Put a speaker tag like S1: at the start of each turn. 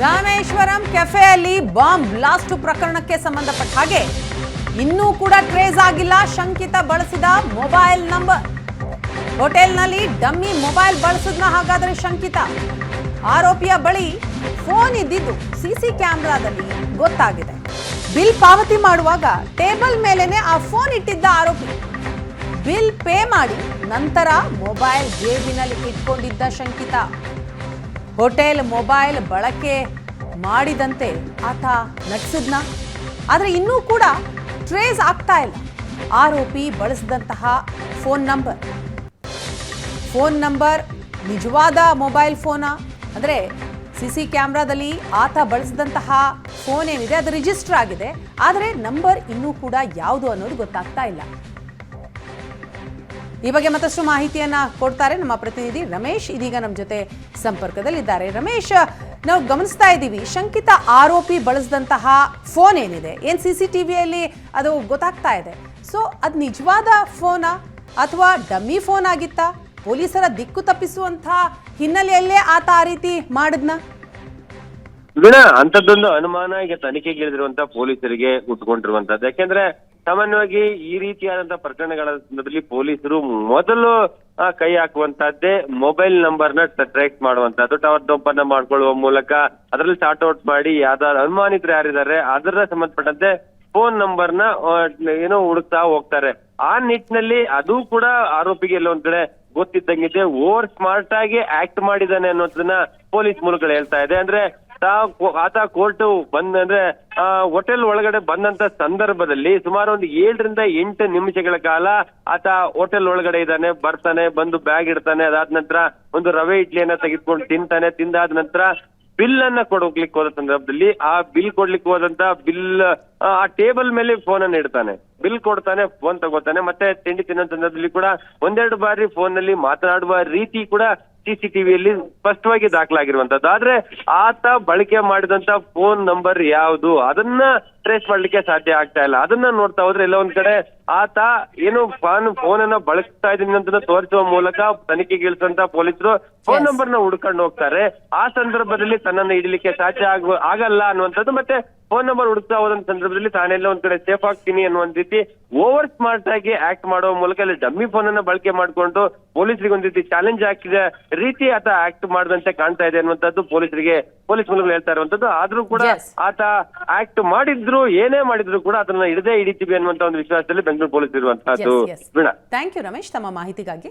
S1: Rameswaram ಕೆಫೆಯಲ್ಲಿ bomb blast ಪ್ರಕರಣಕ್ಕೆ ಸಂಬಂಧಪಟ್ಟ ಹಾಗೆ ಇನ್ನೂ ಕೂಡ ಟ್ರೇಸ್ ಆಗಿಲ್ಲ. ಶಂಕಿತ ಬಳಸಿದ ಮೊಬೈಲ್ ನಂಬರ್. ಹೋಟೆಲ್ನಲ್ಲಿ ಡಮ್ಮಿ ಮೊಬೈಲ್ ಬಳಸಿದ್ನ ಹಾಗಾದರೆ ಶಂಕಿತ. ಆರೋಪಿಯ ಬಳಿ ಫೋನ್ ಇದ್ದಿದ್ದು ಸಿಸಿ ಕ್ಯಾಮೆರಾದಲ್ಲಿ ಗೊತ್ತಾಗಿದೆ. ಬಿಲ್ ಪಾವತಿ ಮಾಡುವಾಗ ಟೇಬಲ್ ಮೇಲೇನೆ ಆ ಫೋನ್ ಇಟ್ಟಿದ್ದ ಆರೋಪಿ. ಬಿಲ್ ಪೇ ಮಾಡಿ ನಂತರ ಮೊಬೈಲ್ ಜೇಬಿನಲ್ಲಿ ಇಟ್ಕೊಂಡಿದ್ದ ಶಂಕಿತ. ಹೋಟೆಲ್, ಮೊಬೈಲ್ ಬಳಕೆ ಮಾಡಿದಂತೆ ಆತ ನಟಿಸಿದ್ನ. ಆದರೆ ಇನ್ನೂ ಕೂಡ ಟ್ರೇಸ್ ಆಗ್ತಾ ಇಲ್ಲ. ಆರೋಪಿ ಬಳಸಿದಂತಹ ಫೋನ್ ನಂಬರ್. ಫೋನ್ ನಂಬರ್ ನಿಜವಾದ ಮೊಬೈಲ್ ಫೋನಾ? ಅಂದರೆ ಸಿ ಸಿ ಕ್ಯಾಮ್ರಾದಲ್ಲಿ ಆತ ಬಳಸಿದಂತಹ ಫೋನ್ ಏನಿದೆ, ಅದು ರಿಜಿಸ್ಟರ್ ಆಗಿದೆ. ಆದರೆ ನಂಬರ್ ಇನ್ನೂ ಕೂಡ ಯಾವುದು ಅನ್ನೋದು ಗೊತ್ತಾಗ್ತಾ ಇಲ್ಲ. ಈ ಬಗ್ಗೆ ಮತ್ತಷ್ಟು ಮಾಹಿತಿಯನ್ನ ಕೊಡ್ತಾರೆ ನಮ್ಮ ಪ್ರತಿನಿಧಿ ರಮೇಶ್ ಇದೀಗ ನಮ್ಮ ಜೊತೆ ಸಂಪರ್ಕದಲ್ಲಿದ್ದಾರೆ. ರಮೇಶ್, ನಾವು ಗಮನಿಸ್ತಾ ಇದ್ದೀವಿ, ಶಂಕಿತ ಆರೋಪಿ ಬಳಸಿದಂತಹ ಫೋನ್ ಏನಿದೆ? ಏನ್ ಸಿ ಸಿ ಟಿವಿಯಲ್ಲಿ ಅದು ಗೊತ್ತಾಗ್ತಾ ಇದೆ. ಸೊ ಅದು ನಿಜವಾದ ಫೋನಾ ಅಥವಾ ಡಮ್ಮಿ ಫೋನ್ ಆಗಿತ್ತಾ? ಪೊಲೀಸರ ದಿಕ್ಕು ತಪ್ಪಿಸುವಂಥ ಹಿನ್ನೆಲೆಯಲ್ಲೇ ಆತ ಆ ರೀತಿ ಮಾಡಿದ್ನ?
S2: ವೀಣಾ ಅಂತದ್ದೊಂದು ಅನುಮಾನ ಈಗ ತನಿಖೆಗೆ ಇಳಿದಿರುವಂತ ಪೊಲೀಸರಿಗೆ ಉಟ್ಕೊಂಡಿರುವಂತದ್ದು ಯಾಕೆಂದ್ರೆ ಸಾಮಾನ್ಯವಾಗಿ ಈ ರೀತಿಯಾದಂತಹ ಪ್ರಕರಣಗಳ ಸಂದರ್ಭದಲ್ಲಿ ಪೊಲೀಸರು ಮೊದಲು ಕೈ ಹಾಕುವಂತಹದ್ದೇ ಮೊಬೈಲ್ ನಂಬರ್ನ ಟ್ರ್ಯಾಕ್ ಮಾಡುವಂತಹದ್ದು, ಟವರ್ ದೊಂಪನ್ನ ಮಾಡ್ಕೊಳ್ಳುವ ಮೂಲಕ ಅದರಲ್ಲಿ ಸಾರ್ಟ್ ಔಟ್ ಮಾಡಿ ಯಾವ್ದಾದ್ರು ಅನುಮಾನಿತರು ಯಾರಿದ್ದಾರೆ, ಅದರ ಸಂಬಂಧಪಟ್ಟಂತೆ ಫೋನ್ ನಂಬರ್ನ ಏನೋ ಹುಡುಕ್ತಾ ಹೋಗ್ತಾರೆ. ಆ ನಿಟ್ಟಿನಲ್ಲಿ ಅದು ಕೂಡ ಆರೋಪಿಗೆ ಎಲ್ಲ ಒಂದ್ ಕಡೆ ಗೊತ್ತಿದ್ದಂಗಿದೆ. ಓವರ್ ಸ್ಮಾರ್ಟ್ ಆಗಿ ಆಕ್ಟ್ ಮಾಡಿದಾನೆ ಅನ್ನೋದನ್ನ ಪೊಲೀಸ್ ಮೂಲಗಳು ಹೇಳ್ತಾ ಇದೆ. ಅಂದ್ರೆ ಆತ ಕೋರ್ಟ್ ಬಂದ ಅಂದ್ರೆ, ಆ, ಹೋಟೆಲ್ ಒಳಗಡೆ ಬಂದಂತ ಸಂದರ್ಭದಲ್ಲಿ ಸುಮಾರು ಒಂದು ಏಳರಿಂದ ಎಂಟು ನಿಮಿಷಗಳ ಕಾಲ ಆತ ಹೋಟೆಲ್ ಒಳಗಡೆ ಇದ್ದಾನೆ, ಬರ್ತಾನೆ, ಬಂದು ಬ್ಯಾಗ್ ಇಡ್ತಾನೆ, ಅದಾದ ನಂತರ ಒಂದು ರವೆ ಇಡ್ಲಿಯನ್ನ ತೆಗೆದುಕೊಂಡು ತಿಂತಾನೆ, ತಿಂದಾದ ನಂತರ ಬಿಲ್ ಅನ್ನ ಕೊಡೋಗ್ಲಿಕ್ಕೆ ಹೋದ ಸಂದರ್ಭದಲ್ಲಿ ಆ ಬಿಲ್ ಕೊಡ್ಲಿಕ್ಕೆ ಹೋದಂತ ಬಿಲ್ ಆ ಟೇಬಲ್ ಮೇಲೆ ಫೋನ್ ಅನ್ನ ಇಡ್ತಾನೆ. ಬಿಲ್ ಕೊಡ್ತಾನೆ ಫೋನ್ ತಗೋತಾನೆ ಮತ್ತೆ ತಿಂಡಿ ತಿನ್ನೋ ಸಂದರ್ಭದಲ್ಲಿ ಕೂಡ ಒಂದೆರಡು ಬಾರಿ ಫೋನ್ನಲ್ಲಿ ಮಾತನಾಡುವ ರೀತಿ ಕೂಡ ಸಿಸಿಟಿವಿಯಲ್ಲಿ ಸ್ಪಷ್ಟವಾಗಿ ದಾಖಲಾಗಿರುವಂತದ್ದು. ಆದ್ರೆ ಆತ ಬಳಕೆ ಮಾಡಿದಂತ ಫೋನ್ ನಂಬರ್ ಯಾವುದು? ಅದನ್ನ ಟ್ರೇಸ್ ಮಾಡ್ಲಿಕ್ಕೆ ಸಾಧ್ಯ ಆಗ್ತಾ ಇಲ್ಲ. ಅದನ್ನ ನೋಡ್ತಾ ಹೋದ್ರೆ ಎಲ್ಲ ಒಂದ್ ಕಡೆ ಆತ ಏನು ಫೋನ್ ಫೋನ್ ಅನ್ನ ಬಳಸ್ತಾ ಇದ್ದೀನಿ ಅಂತ ತೋರಿಸುವ ಮೂಲಕ ತನಿಖೆ ಇಳಿಸಂತ ಪೊಲೀಸರು ಫೋನ್ ನಂಬರ್ನ ಹುಡ್ಕೊಂಡು ಹೋಗ್ತಾರೆ. ಆ ಸಂದರ್ಭದಲ್ಲಿ ತನ್ನನ್ನು ಹಿಡಿಲಿಕ್ಕೆ ಸಾಧ್ಯ ಆಗುವ ಆಗಲ್ಲ ಅನ್ನುವಂಥದ್ದು ಮತ್ತೆ ಫೋನ್ ನಂಬರ್ ಹುಡುಕ್ತಾ ಹೋದಂತ ಸಂದರ್ಭದಲ್ಲಿ ತಾನೆಲ್ಲ ಒಂದ್ ಕಡೆ ಸೇಫ್ ಆಗ್ತೀನಿ ಅನ್ನುವಂತ ರೀತಿ ಓವರ್ ಸ್ಮಾರ್ಟ್ ಆಗಿ ಆಕ್ಟ್ ಮಾಡೋ ಮೂಲಕ ಅಲ್ಲಿ ಡಮ್ಮಿ ಫೋನ್ ಅನ್ನ ಬಳಕೆ ಮಾಡ್ಕೊಂಡು ಪೊಲೀಸರಿಗೆ ಒಂದ್ ರೀತಿ ಚಾಲೆಂಜ್ ಹಾಕಿದ ರೀತಿ ಆತ ಆಕ್ಟ್ ಮಾಡದಂತೆ ಕಾಣ್ತಾ ಇದೆ ಅನ್ನುವಂಥದ್ದು ಪೊಲೀಸರಿಗೆ ಪೊಲೀಸ್ ಮೂಲಗಳು ಹೇಳ್ತಾ ಇರುವಂತದ್ದು ಆದ್ರೂ ಕೂಡ ಆತ ಆಕ್ಟ್ ಮಾಡಿದ್ರು ಏನೇ ಮಾಡಿದ್ರು ಕೂಡ ಅದನ್ನ ಹಿಡದೇ ಹಿಡಿತೀವಿ ಅನ್ನುವಂತ ಒಂದು ವಿಶ್ವಾಸದಲ್ಲಿ ಬೆಂಗಳೂರು ಪೊಲೀಸ್ ಇರುವಂತಹದ್ದು
S1: ಥ್ಯಾಂಕ್ ಯು ರಮೇಶ್. ತಮ್ಮ ಮಾಹಿತಿಗಾಗಿ.